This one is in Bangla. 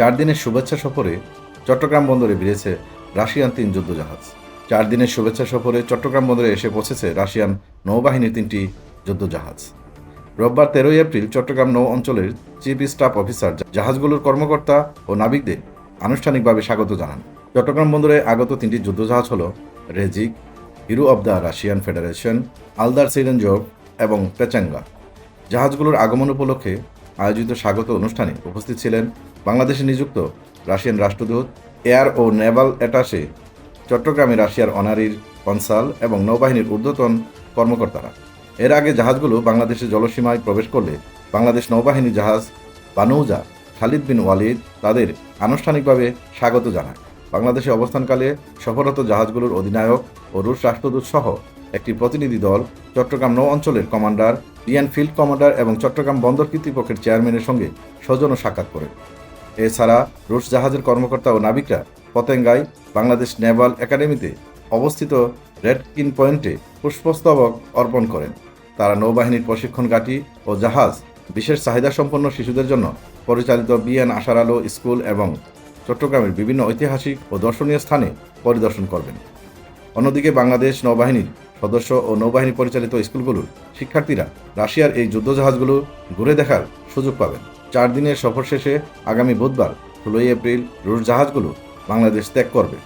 চার দিনের শুভেচ্ছা সফরে চট্টগ্রাম বন্দরে ভিড়েছে রাশিয়ান তিন যুদ্ধজাহাজ। চার দিনের শুভেচ্ছা সফরে চট্টগ্রাম বন্দরে এসে পৌঁছেছে রাশিয়ান নৌবাহিনীর তিনটি যুদ্ধজাহাজ। রোববার তেরোই এপ্রিল চট্টগ্রাম নৌ অঞ্চলের চিফ স্টাফ অফিসার জাহাজগুলোর কর্মকর্তা ও নাবিকদের আনুষ্ঠানিকভাবে স্বাগত জানান। চট্টগ্রাম বন্দরে আগত তিনটি যুদ্ধজাহাজ হল Rezkiy, hero of the Russian Federation, Aldar Tsydenzhapov এবং পেচাঙ্গা। জাহাজগুলোর আগমন উপলক্ষে আয়োজিত স্বাগত অনুষ্ঠানে উপস্থিত ছিলেন বাংলাদেশে নিযুক্ত রাশিয়ান রাষ্ট্রদূত এয়ার ও নেভাল অ্যাটাসে চট্টগ্রামে রাশিয়ার অনারির কনসাল এবং নৌবাহিনীর ঊর্ধ্বতন কর্মকর্তারা। এর আগে জাহাজগুলো বাংলাদেশের জলসীমায় প্রবেশ করলে বাংলাদেশ নৌবাহিনী জাহাজ বানৌজা খালিদ বিন ওয়ালিদ তাদের আনুষ্ঠানিকভাবে স্বাগত জানায়। বাংলাদেশে অবস্থানকালে সফররত জাহাজগুলোর অধিনায়ক ও রুশ রাষ্ট্রদূত সহ একটি প্রতিনিধি দল চট্টগ্রাম নৌ অঞ্চলের কমান্ডার ডিএন ফিল্ড কমান্ডার এবং চট্টগ্রাম বন্দর কর্তৃপক্ষের চেয়ারম্যানের সঙ্গে সৌজন্য সাক্ষাৎ করেন। এছাড়া রুশ জাহাজের কর্মকর্তা ও নাবিকরা পতেঙ্গায় বাংলাদেশ নেভাল একাডেমিতে অবস্থিত রেডকিন পয়েন্টে পুষ্পস্তবক অর্পণ করেন। তারা নৌবাহিনীর প্রশিক্ষণ ঘাঁটি ও জাহাজ, বিশেষ চাহিদাসম্পন্ন শিশুদের জন্য পরিচালিত বিএন আশার আলো স্কুল এবং চট্টগ্রামের বিভিন্ন ঐতিহাসিক ও দর্শনীয় স্থানে পরিদর্শন করবেন। অন্যদিকে বাংলাদেশ নৌবাহিনীর সদস্য ও নৌবাহিনী পরিচালিত স্কুলগুলোর শিক্ষার্থীরা রাশিয়ার এই যুদ্ধজাহাজগুলো ঘুরে দেখার সুযোগ পাবেন। চার দিনের সফর শেষে আগামী বুধবার ষোলোই এপ্রিল রুশ জাহাজগুলো বাংলাদেশ ত্যাগ করবে।